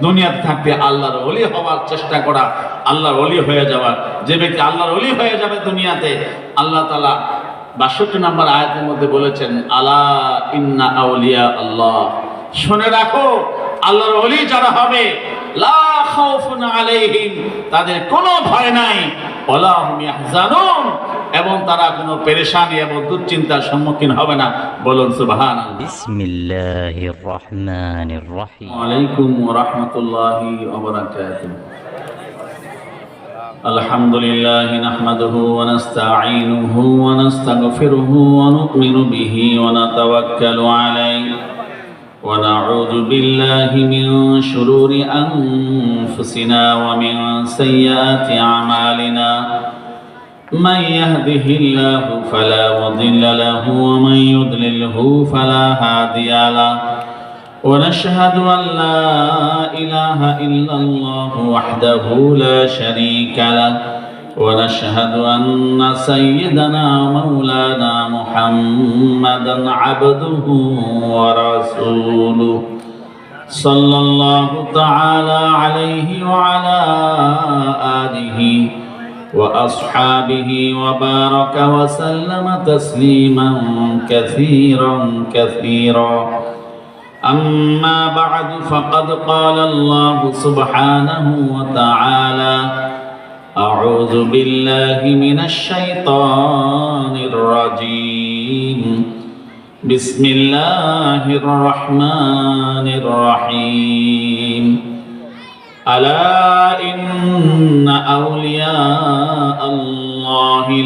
দুনিয়াতে থাকতে আল্লাহর অলি হওয়ার চেষ্টা করা, আল্লাহর অলি হয়ে যাওয়ার। যে ব্যক্তি আল্লাহর অলি হয়ে যাবে দুনিয়াতে, আল্লাহ তালা বাষট্টি নম্বর আয়াতের মধ্যে বলেছেন, আলা ইন্না আউলিয়া আল্লাহ। শুনে রাখো, আল্লাহর অলি যারা হবে, লা খাউফুন আলাইহিম, তাদের কোনো ভয় নাই। ওয়ালা হুম ইয়াহজানুন। এবং তারা কোনো পেরেশানি এবং দুশ্চিন্তার সম্মুখীন হবে না বলুন সুবহানাল্লাহ بسم الله الرحمن الرحيم عليكم ورحمة الله وبركاته الحمد لله نحمده ونستعينه ونستغفره ونؤمن به ونتوكل عليه ونعوذ بالله من شرور أنفسنا ومن سيئات أعمالنا من يهده الله فلا مضل له ومن يضلله فلا هادي له. ونشهد أن لا إله إلا الله وحده لا شريك له. ونشهد أن سيدنا مولانا محمدا عبده ورسوله. صلى الله تعالى عليه وعلى آله وأصحابه وبارك وسلم تسليما كثيرا كثيرا. أما بعد فقد قال الله سبحانه وتعالى أعوذ بالله من الشيطان الرجيم. بسم الله الرحمن الرحيم. ألا إن أولياء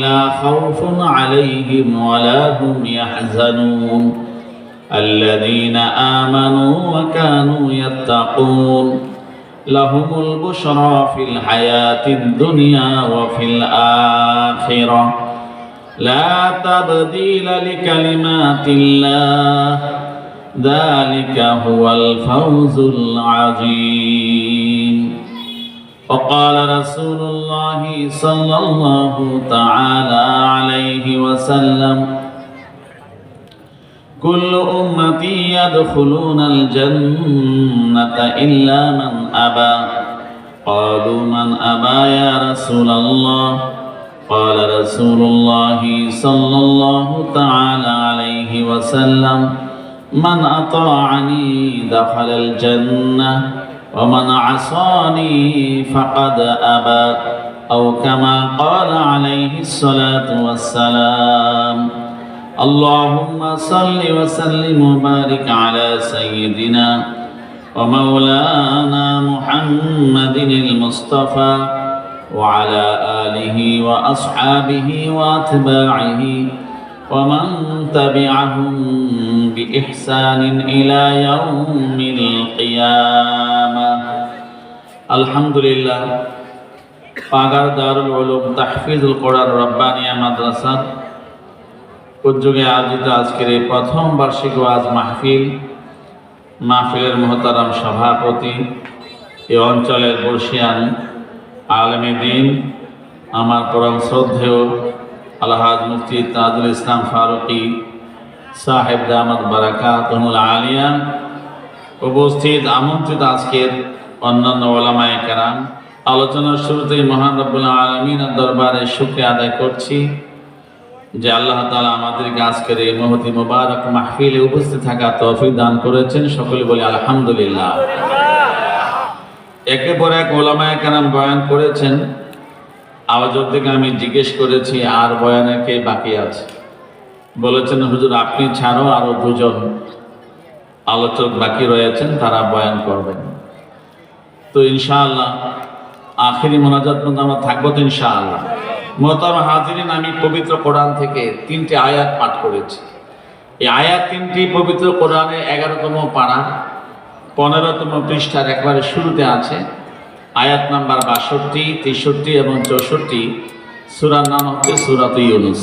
لا خوف عليهم ولا هم يحزنون. الذين آمنوا وكانوا يتقون. لهم البشرى في الحياة الدنيا وفي الآخرة. لا تبديل لكلمات الله. ذلك هو الفوز العظيم. وقال رسول الله صلى الله تعالى عليه وسلم كل أمتي يدخلون الجنة إلا من أبى قالوا من أبى يا رسول الله قال رسول الله صلى الله تعالى عليه وسلم من أطاعني دخل الجنة ومن عصاني فقد أبى أو كما قال عليه الصلاة والسلام اللهم صل وسلم وبارك على سيدنا ومولانا محمد المصطفى وعلى آله وأصحابه وأتباعه ومن تبعهم بإحسان إلى يوم القيامة الحمد لله পাগার দারুল উলুম তাহফিজুল কোরআন রব্বানিয়া মাদ্রাসা উদ্যোগে আয়োজিত আজকের এই প্রথম বার্ষিক ওয়াজ মাহফিল মাহফিলের মহতারাম সভাপতি এই অঞ্চলের বর্ষিয়ান আলমী দিন আমার পরম শ্রদ্ধেয় আলহাজ মুফতি তাজুল ইসলাম ফারুকি, সাহেব দামদ বারাকাতুল আলিয়া উপস্থিত আমন্ত্রিত আজকের অন্যান্য ওলামায় কেরাম। আলোচনার শুরুতেই মহান আলমিনের দরবারে শুক্রিয়া আদায় করছি যে আল্লাহ তালা আমাদেরকে আজকের এই মহতি মুবারক মাহফিলে উপস্থিত থাকা তৌফিক দান করেছেন। সকলে বলি আলহামদুলিল্লাহ। একে পর এক ওলামায় কেরাম বয়ান করেছেন আওয়াজ থেকে আমি জিজ্ঞেস করেছি, আর বয়ানে কে বাকি আছে? বলেছেন, হুজুর, আপনি ছাড়াও আরও দুজন আলোচক বাকি রয়েছেন, তারা বয়ান করবেন। তো ইনশাআল্লাহ, আখেরি মোনাজাত পর্যন্ত আমরা থাকব তো ইনশাআল্লাহ। মোহতার হাজিরিন, আমি পবিত্র কোরআন থেকে তিনটি আয়াত পাঠ করেছি। এই আয়াত তিনটি পবিত্র কোরআনে এগারোতম পাড়া পনেরোতম পৃষ্ঠার একবারে শুরুতে আছে। আয়াত নাম্বার বাষট্টি, তেষট্টি এবং চৌষট্টি, সুরার নাম হচ্ছে সুরাত ইউনুস।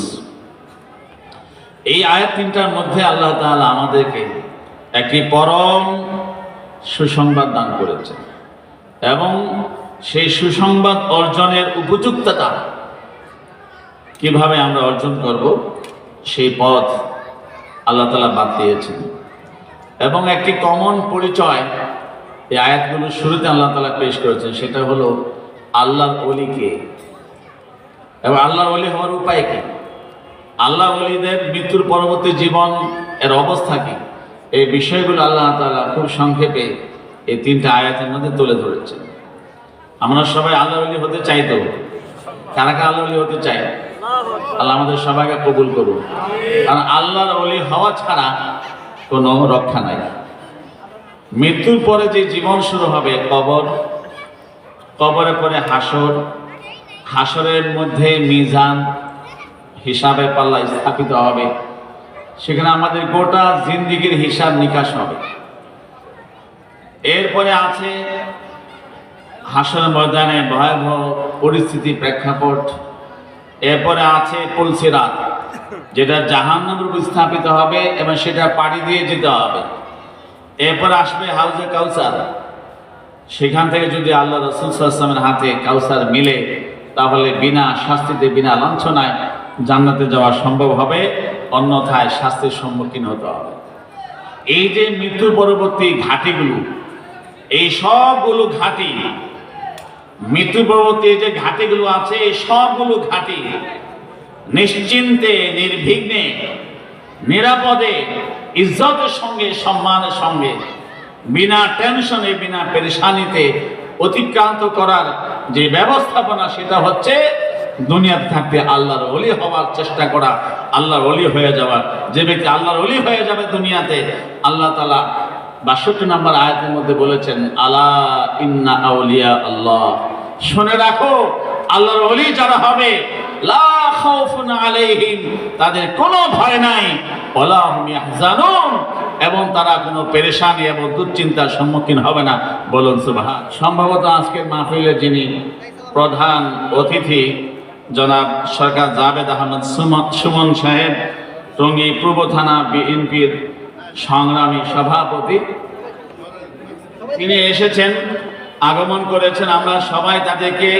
এই আয়াত তিনটার মধ্যে আল্লাহ তাআলা আমাদেরকে একটি পরম সুসংবাদ দান করেছে এবং সেই সুসংবাদ অর্জনের উপযুক্ততা কীভাবে আমরা অর্জন করব সেই পথ আল্লাহ তালা বাদ দিয়েছেন। এবং একটি কমন পরিচয় এই আয়াতগুলো শুরুতে আল্লাহ তালা পেশ করেছেন, সেটা হলো আল্লাহর অলিকে এবং আল্লাহর অলি হওয়ার উপায় কি? আল্লাহ অলিদের মৃত্যুর পরবর্তী জীবন এর অবস্থা কি? এই বিষয়গুলো আল্লাহ তালা খুব সংক্ষেপে এই তিনটা আয়াতের মধ্যে তুলে ধরেছেন। আমরা সবাই আল্লাহ অলি হতে চাই তো? কারা কারা আল্লাহ অলি হতে চাই আল্লাহ আমাদের সবাইকে কবুল করুন কারণ আল্লাহর অলি হওয়া ছাড়া কোনো রক্ষা নাই। মৃত্যুর পরে যে জীবন শুরু হবে, কবর। কবরে পরে হাসর। হাসরের মধ্যে মিজান হিসাবে পাল্লা স্থাপিত হবে। সেখানে আমাদের গোটা জিন্দিগির হিসাব নিকাশ হবে। এরপরে আছে হাসর ময়দানে ভয়াবহ পরিস্থিতি প্রেক্ষাপট। এরপরে আছে পুলসিরাত যেটা উপর স্থাপিত হবে এবং সেটা পাড়ি দিয়ে যেতে হবে। এরপরে আসবে হাউজে কাউসার। সেখান থেকে যদি আল্লাহ রসুল সাল্লামের হাতে কাউসার মিলে, তাহলে বিনা শাস্তিতে, বিনা লাঞ্ছনায় জান্নাতে যাওয়া সম্ভব হবে, অন্যথায় শাস্তির সম্মুখীন হতে হবে। এই যে মৃত্যু পরবর্তী ঘাটিগুলো, এই সবগুলো ঘাটি মৃত্যু পরবর্তী যে ঘাটিগুলো আছে, এই সবগুলো ঘাটি নিশ্চিন্তে, নির্বিঘ্নে নিরাপদে, ইজ্জতের সঙ্গে, সম্মানের সঙ্গে, বিনা টেনশনে, বিনা পেরেশানিতে অতিক্রান্ত করার যে ব্যবস্থাপনা, সেটা হচ্ছে দুনিয়াতে থাকতে আল্লাহর অলি হওয়ার চেষ্টা করা, আল্লাহর অলি হয়ে যাওয়া যে ব্যক্তি আল্লাহর অলি হয়ে যাবে দুনিয়াতে, আল্লাহ তালা বাষট্টি নম্বর আয়াতের মধ্যে বলেছেন, আলা ইন্না আউলিয়া আল্লাহ। শুনে রাখো, আল্লাহর অলি যারা হবে লা খাউফুন তাদের কোনো ভয় নাই। ওয়ালা হুম ইয়াহজানুন, এবং তারা কোনো পেরেশানি এবং দুশ্চিন্তার সম্মুখীন হবে না। বলুন সুবহান। সম্ভবত আজকের মাহফিলের যিনি প্রধান অতিথি, জনাব সরকার জাভেদ আহমদ সুমন সাহেব টঙ্গী পূর্ব থানা বিএনপির সংগ্রামী সভাপতি, তিনি এসেছেন। আগমন করেছেন, আমরা সবাই তাদেরকে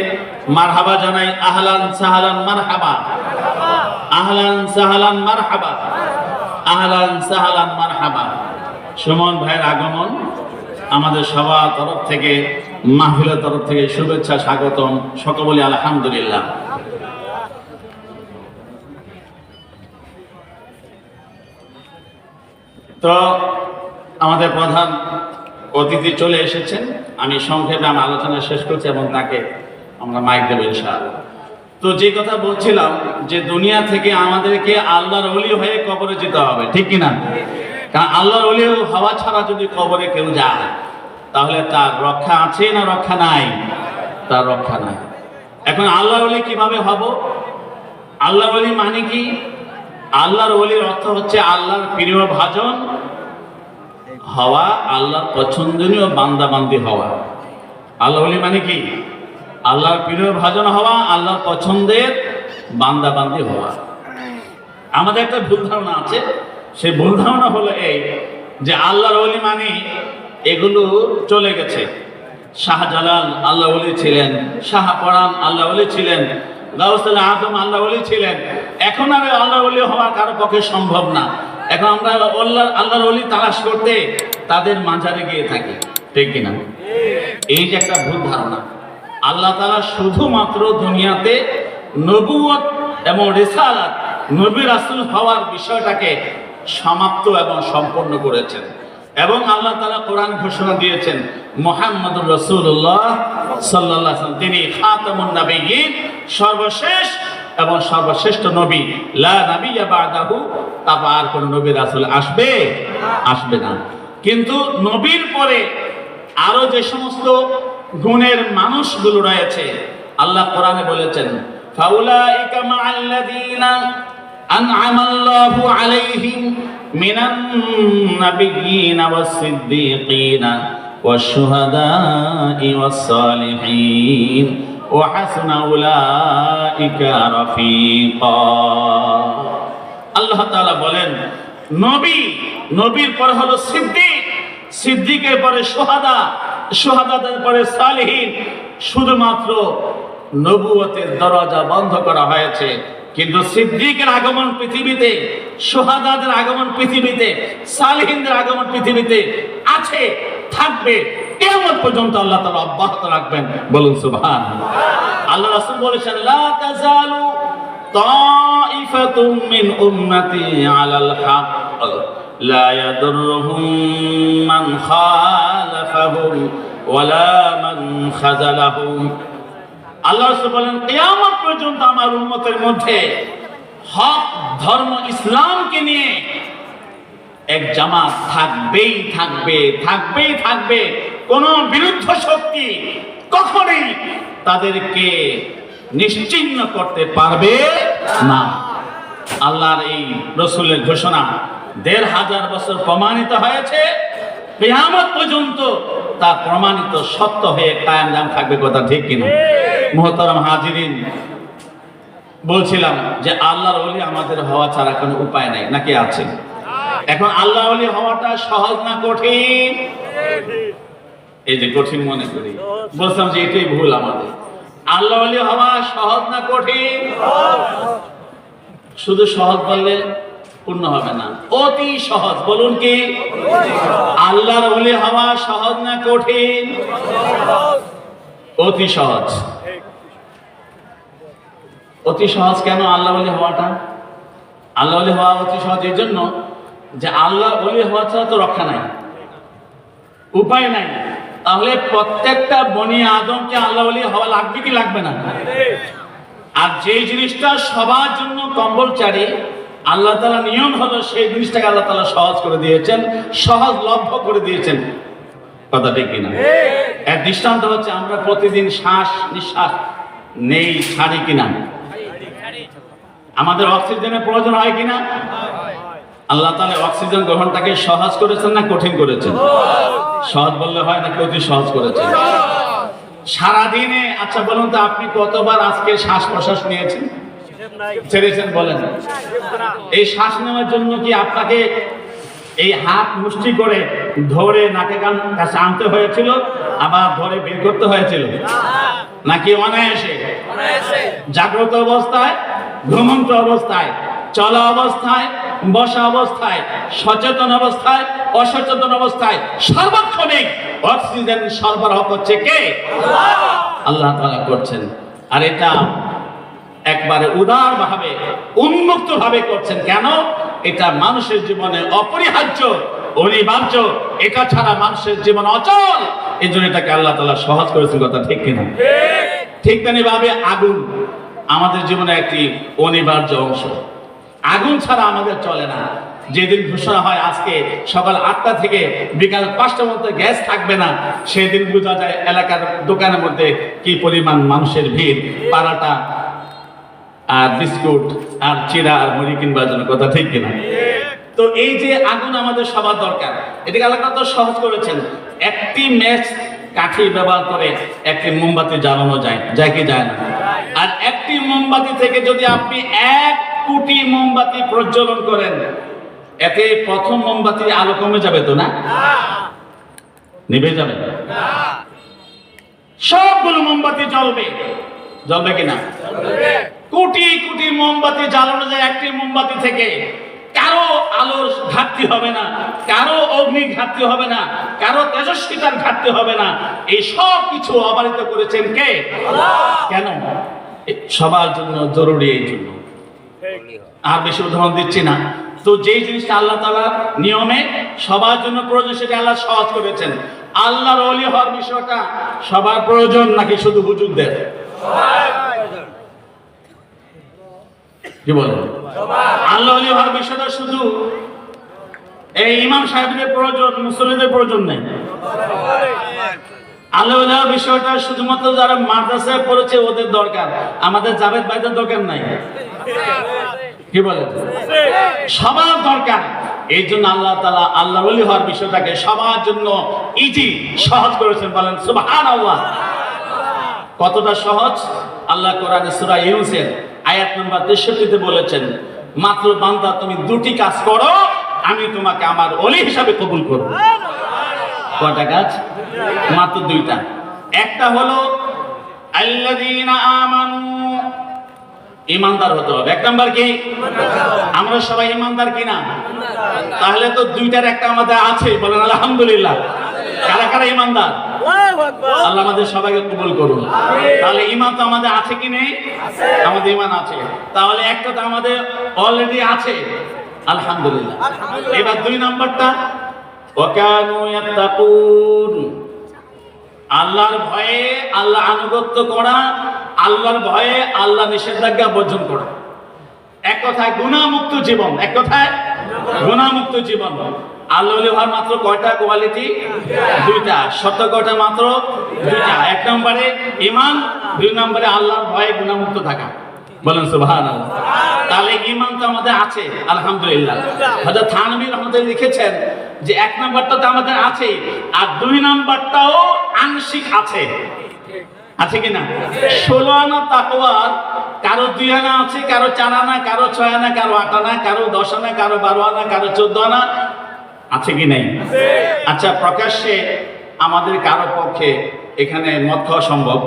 মারহাবা জানাই, আহলান সাহালান মারহাবা। আহলান সাহালান মারহাবা। আহলান সাহালান মারহাবা। সুমন ভাইয়ের আগমন, আমাদের সবার তরফ থেকে, মাহফিলের তরফ থেকে শুভেচ্ছা, স্বাগতম সকল আলহামদুলিল্লাহ। তো, আমাদের প্রধান অতিথি চলে এসেছেন। আমি সংক্ষেপে আমার আলোচনা শেষ করছি এবং তাকে আমরা মাইক দেবো ইনশাআল্লাহ। তো যে কথা বলছিলাম যে দুনিয়া থেকে আমাদেরকে আল্লাহর অলি হয়ে কবরে যেতে হবে, ঠিক কিনা? কারণ আল্লাহর অলি হওয়া ছাড়া যদি কবরে কেউ যায়, তাহলে তার রক্ষা আছে না রক্ষা নাই? তার রক্ষা নাই। এখন আল্লাহর অলি কীভাবে হব? আল্লাহর অলি মানে কি? আল্লাহর অলির অর্থ হচ্ছে আল্লাহর প্রিয় ভাজন হওয়া আল্লাহর পছন্দনীয় বান্দাবান্দি হওয়া। আল্লাহ অলি মানে কি? আল্লাহর প্রিয় ভাজন হওয়া, আল্লাহর পছন্দের বান্দাবান্দি হওয়া। আমাদের একটা ভুল ধারণা আছে। সেই ভুল ধারণা হলো এই যে আল্লাহর অলি মানে এগুলো চলে গেছে। শাহজালাল আল্লাহ অলি ছিলেন শাহপরান আল্লাহ অলি ছিলেন, গাউসাল আজম আল্লাহ অলি ছিলেন। এখন আর আল্লাহ অলি হওয়া কারও পক্ষে সম্ভব না। এখন আমরা আল্লাহ আল্লাহর অলি তালাশ করতে তাদের মাঝারে গিয়ে থাকি। ঠিক কিনা? এই যে একটা ভুল ধারণা। আল্লাহ তালা শুধুমাত্র দুনিয়াতে নবুয়ত এবং রেসালাত, নবী রাসুল হওয়ার বিষয়টাকে সমাপ্ত এবং সম্পন্ন করেছেন। এবং আল্লাহ তালা কোরআন ঘোষণা দিয়েছেন, মোহাম্মদুর রসুল্লাহ সাল্লাহ তিনি সর্বশেষ এবং সর্বশ্রেষ্ঠ নবী লা নবিয়া বাদাহু তারপর আর কোন নবী রাসূল আসবে আসবে না কিন্তু নবীর পরে আরো যে সমস্ত গুণের মানুষগুলো রয়েছে আল্লাহ কোরআনে বলেছেন ফাউলাইকা মাআল্লাযীনা আন'আমা আল্লাহু আলাইহিম মিনান নাবিয়্যিনা ওয়াস-সিদ্দীকিনা والشهداء والصالحين وحسن أولئك رفيقا আল্লাহ তাআলা বলেন নবী নবীর পরে হলো সিদ্দিক সিদ্দিকের পরে সোহাদা সোহাদাদের পরে সালিহীন শুধুমাত্র নবুয়তের দরজা বন্ধ করা হয়েছে কিন্তু সিদ্দিকের আগমন পৃথিবীতে সোহাদাদের আগমন পৃথিবীতে সালিহীনদের আগমন পৃথিবীতে আছে থাকবে কেমন পর্যন্ত আল্লাহ তালা অব্যাহত রাখবেন বলুন সুবহান আল্লাহ রাসূল বলেছেন লা তাজালু তাইফাতুম মিন উম্মতি আলাল হক لا يضرهم من خالفهم ولا من خذلهم আল্লাহ রাসূল বলেন কিয়ামত পর্যন্ত আমার উম্মতের মধ্যে হক ধর্ম ইসলামকে নিয়ে এক জামাত থাকবেই থাকবে থাকবেই থাকবে কোন বিরুদ্ধ শক্তি কখনোই তাদেরকে নিশ্চিহ্ন করতে পারবে না। আল্লাহর এই রসুলের ঘোষণা দেড় হাজার বছর প্রমাণিত হয়েছে। পর্যন্ত তা প্রমাণিত সত্য হয়ে কায়াম থাকবে কথা ঠিক কিনা? মোহতারাম হাজিরিন, বলছিলাম যে আল্লাহর ওলি আমাদের হওয়া ছাড়া কোনো উপায় নাই, নাকি আছে? এখন আল্লাহ ওলি হওয়াটা সহজ না কঠিন? এই যে কঠিন মনে করি। বলছিলাম যে এটাই ভুল আমাদের। আল্লাহ হওয়া সহজ না কঠিন? শুধু সহজ বললে পূর্ণ হবে না। অতি সহজ, বলুন কি? আল্লাহর ওলি হওয়া সহজ না কঠিন? অতি সহজ। অতি সহজ কেন আল্লাহ ওলি হওয়াটা? আল্লাহ ওলি হওয়া অতি সহজ এই জন্য যে আল্লাহ ওলি হওয়া ছাড়া তো রক্ষা নাই। উপায় নাই। তাহলে প্রত্যেকটা বনি আদমকে আল্লাহ ওলি হওয়া লাগবে কি লাগবে না? আর যে জিনিসটা সবার জন্য কম্পলচারি আল্লাহ তালা নিয়ম হলো সেই জিনিসটাকে আল্লাহ তালা সহজ করে দিয়েছেন, সহজ লভ্য করে দিয়েছেন। কথা ঠিক কিনা? এর দৃষ্টান্ত হচ্ছে আমরা প্রতিদিন শ্বাস নিঃশ্বাস নেই, ছাড়ি কিনা? আমাদের অক্সিজেনের প্রয়োজন হয় কিনা? আল্লাহ তাহলে অক্সিজেন গ্রহণটাকে সহজ করেছেন না কঠিন করেছেন? সহজ বললে হয় নাকি অতি সহজ করেছেন সারাদিনে আচ্ছা বলুন তো আপনি কতবার আজকে শ্বাস প্রশ্বাস নিয়েছেন? ছেড়েছেন বলেন। এই শ্বাস নেওয়ার জন্য কি আপনাকে এই হাত মুষ্টি করে ধরে নাকে কান কাছে আনতে হয়েছিল আবার ধরে বের করতে হয়েছিল? নাকি অনায়াসে। জাগ্রত অবস্থায়? ঘুমন্ত অবস্থায়? চলা অবস্থায় বসা অবস্থায় সচেতন অবস্থায় অসচেতন অবস্থায় সর্বক্ষণিক অক্সিজেন সরবরাহ করছে কে? আল্লাহ তাআলা করছেন। আর এটা একবারে উদার ভাবে উন্মুক্ত ভাবে করছেন। কেন? এটা মানুষের জীবনে অপরিহার্য অনিবার্য এটা ছাড়া মানুষের জীবন অচল। এই জন্য এটাকে আল্লাহ তালা সহজ করেছেন কথা ঠিক কিনা? ঠিক। তেমনি ভাবে আগুন আমাদের জীবনে একটি অনিবার্য অংশ। আগুন ছাড়া আমাদের চলে না। যেদিন ঘোষণা হয় আজকে সকাল আটটা থেকে বিকাল পাঁচটার মধ্যে গ্যাস থাকবে না, সেদিন বোঝা যায় এলাকার দোকানের মধ্যে কি পরিমাণ মানুষের ভিড়। পাড়াটা আর বিস্কুট আর চিরা আর মুড়ি কিনবার জন্য কথা ঠিক কিনা? তো এই যে আগুন আমাদের সবার দরকার, এটাকে আলাদা তো সহজ করেছেন। একটি ম্যাচ কাঠি ব্যবহার করে একটি মোমবাতি জ্বালানো যায় যায় কি যায় না? আর একটি মোমবাতি থেকে যদি আপনি এক কোটি মোমবাতি প্রজ্বলন করেন। এতে প্রথম মোমবাতি আলো কমে যাবে তো না? নিভে যাবে। সবগুলো মোমবাতি জ্বলবে। জ্বলবে কিনা কোটি কোটি মোমবাতি জ্বালানো যায় একটি মোমবাতি থেকে। কারও আলোর ঘাটতি হবে না কারও অগ্নি ঘাটতি হবে না কারও তেজস্বিতার ঘাটতি হবে না। এই সব কিছু অবারিত করেছেন কে? কেন? সবার জন্য জরুরি এই জন্য। আর বেশি উদাহরণ দিচ্ছি না। তো যেই জিনিসটা আল্লাহ তালা নিয়মে সবার জন্য প্রয়োজন, সেটা আল্লাহ সহজ করেছেন। আল্লাহর অলি হওয়ার বিষয়টা সবার প্রয়োজন নাকি শুধু হুজুরদের? কি বলেন? আল্লাহ অলি হওয়ার বিষয়টা শুধু এই ইমাম সাহেবদের প্রয়োজন মুসলিমদের প্রয়োজন নেই। আল্লাহ বিষয়টা শুধুমাত্র যারা মাদ্রাসায় পড়েছে ওদের দরকার। আমাদের জাভেদ ভাইদের দরকার নাই। কি বলেন? সবার দরকার। এই জন্য আল্লাহ তালা আল্লাহ হওয়ার বিষয়টাকে সবার জন্য ইজি, সহজ করেছেন বলেন সুবহান আল্লাহ কতটা সহজ? আল্লাহ কোরআনে সূরা ইউনুসের আয়াত নাম্বার 63 তে বলেছেন, মাত্র বান্দা তুমি দুটি কাজ করো, আমি তোমাকে আমার অলি হিসাবে কবুল করব। কয়টা কাজ? মাত্র দুইটা। একটা হলো, আল্লাযীনা আমানু ইমানদার হতে হবে। এক নাম্বার কি? আমরা সবাই ইমানদার কিনা? তাহলে তো দুইটার একটা আমাদের আছে। বলেন, আলহামদুলিল্লাহ। কারা কারা ইমানদার? আল্লাহ আমাদের সবাইকে কবুল করুন। তাহলে ইমান তো আমাদের আছে কি নেই? আমাদের ইমান আছে। তাহলে একটা তো আমাদের অলরেডি আছে। আলহামদুলিল্লাহ। এবার দুই নাম্বারটা। আল্লাহর ভয়ে আল্লাহ আনুগত্য করা আল্লাহর ভয়ে আল্লাহ নিষেধাজ্ঞা বর্জন করা। এক কথায় গুণামুক্ত জীবন, এক কথায় গুণামুক্ত জীবন। মাত্র কয়টা কোয়ালিটি দুইটা। মাত্র? দুইটা। এক নম্বরে ইমান দুই আল্লাহর ভয়ে গুণামুক্ত থাকা। বলেন তাহলে ইমান তো আমাদের আছে, আলহামদুলিল্লাহ। রহমতুল্লাহ লিখেছেন যে, এক নম্বরটা তো আমাদের আছে আর দুই নম্বরটাও আংশিক আছে। আছে কিনা? ষোলো আনা তাকওয়ার কারও দুই আনা আছে, কারও চার আনা, কারও ছয় আনা, কারও আট আনা, কারও দশ আনা, কারও বারো আনা, কারও চোদ্দ আনা। আছে কি নাই? আচ্ছা প্রকাশ্যে আমাদের কারও পক্ষে এখানে মদ খাওয়া সম্ভব?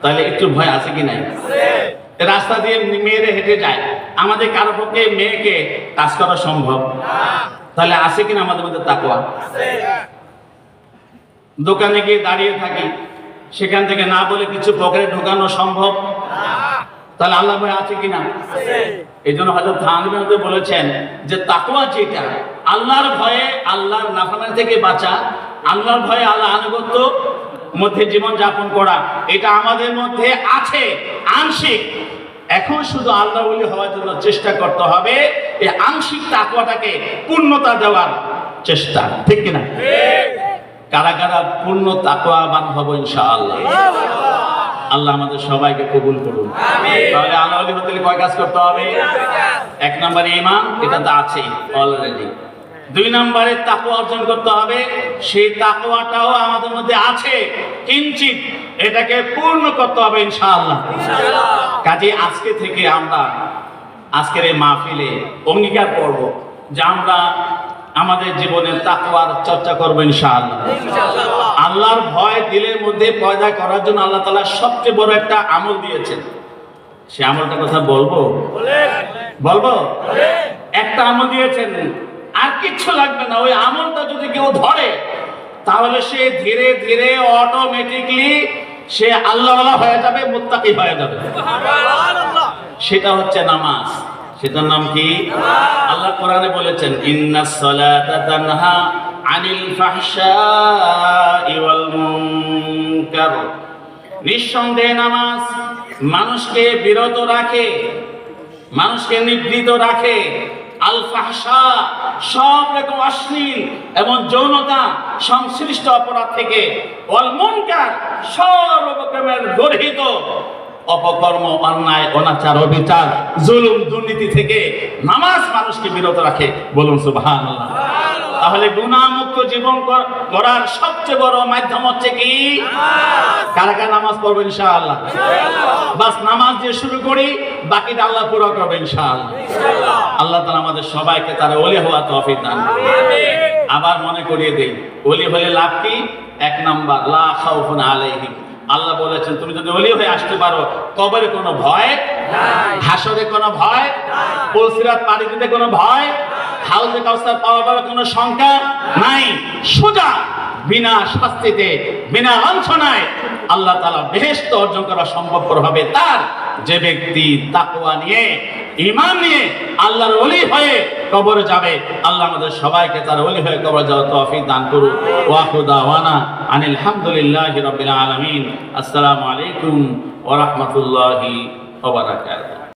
তাহলে একটু ভয় আছে কি নাই? রাস্তা দিয়ে মেয়েরে হেঁটে যায়। আমাদের কারও পক্ষে মেয়েকে কাজ করা সম্ভব? তাহলে আছে কিনা আমাদের মধ্যে তাকওয়া? দোকানে গিয়ে দাঁড়িয়ে থাকি। সেখান থেকে না বলে কিছু পকেটে ঢোকানো সম্ভব? তাহলে আল্লাহ ভয় আছে কিনা? এই জন্য হজরত থানবী বলেছেন যে তাকওয়া যেটা আল্লাহর ভয়ে আল্লাহর নাফানা থেকে বাঁচা আল্লাহর ভয়ে আল্লাহ আনুগত্য মধ্যে জীবন যাপন করা এটা আমাদের মধ্যে আছে আংশিক। এখন শুধু আল্লাহ বলি হওয়ার জন্য চেষ্টা করতে হবে এই আংশিক তাকওয়াটাকে পূর্ণতা দেওয়ার চেষ্টা। ঠিক কিনা? কারা কারা পূর্ণ তাকওয়াবান হব ইনশাআল্লাহ। আল্লাহ আমাদের সবাইকে কবুল করুন। তাহলে আল্লাহ আলী হতে কয় কাজ করতে হবে? এক নম্বরে ইমান এটা তো আছেই অলরেডি দুই নম্বরে তাকওয়া অর্জন করতে হবে। সেই তাকওয়াটাও আমাদের মধ্যে আছে কিঞ্চিত এটাকে পূর্ণ করতে হবে ইনশাআল্লাহ। কাজে আজকে থেকে আমরা আজকের এই মাহফিলে অঙ্গীকার করব যে আমরা আমাদের জীবনে তাকওয়ার চর্চা করব ইনশাআল্লাহ। আল্লাহর ভয় দিলের মধ্যে পয়দা করার জন্য আল্লাহ তালা সবচেয়ে বড় একটা আমল দিয়েছেন। সে আমলটা কথা বলব? বলব? একটা আমল দিয়েছেন। আর কিচ্ছু লাগবে না ওই আমলটা যদি কেউ ধরে তাহলে সে ধীরে ধীরে অটোমেটিকলি সে আল্লাহওয়ালা হয়ে যাবে মুত্তাকি হয়ে যাবে। সেটা হচ্ছে নামাজ। সেটার নাম কি? আল্লাহ কোরআনে বলেছেন ইন্নাস সালাতা তানহা আনিল ফাহশাই ওয়াল মুনকার। নিঃসন্দেহে নামাজ মানুষকে বিরত রাখে, মানুষকে নিবৃত রাখে। আল ফাহশা সব রকম অশ্লীল এবং যৌনতা সংশ্লিষ্ট অপরাধ থেকে অল মুনকার সব রকমের গর্হিত অপকর্ম অন্যায় অনাচার অবিচার জুলুম দুর্নীতি থেকে নামাজ মানুষকে বিরত রাখে। বলুন সুবহান তাহলে গুণামুক্ত জীবন করার সবচেয়ে বড় মাধ্যম হচ্ছে কি? কারা কারা নামাজ পড়বে ইনশাআল্লাহ? বাস নামাজ দিয়ে শুরু করি বাকিটা আল্লাহ পুরো করবে ইনশাআল্লাহ। আল্লাহ তাআলা আমাদের সবাইকে তার ওলি হওয়া তৌফিক দান আবার মনে করিয়ে দেই ওলি হলে লাভ কি? এক নাম্বার লা খাউফুন আলাইহিম। আল্লাহ বলেছেন তুমি যদি ওলি হয়ে আসতে পারো কবরে কোনো ভয় হাসরে কোনো ভয় পুলসিরাত পানি দিতে কোনো ভয় হাউজে কাউসার পাওয়া পাওয়ার কোনো শঙ্কা নাই। সোজা বিনা শাস্তিতে বিনা লাঞ্ছনায় আল্লাহ তাআলা বেহেশত অর্জন করা সম্ভবপর হবে তার যে ব্যক্তি তাকওয়া নিয়ে ঈমান নিয়ে আল্লাহর ওলি হয়ে কবরে যাবে। আল্লাহ আমাদের সবাইকে তার ওলি হয়ে কবর যাওয়ার তৌফিক দান করুন ওয়া খুদাওয়ানা আনিল হামদুলিল্লাহ আলামিন। আসসালামু আলাইকুম ওয়া রাহমাতুল্লাহি ওয়া বারাকাতুহু।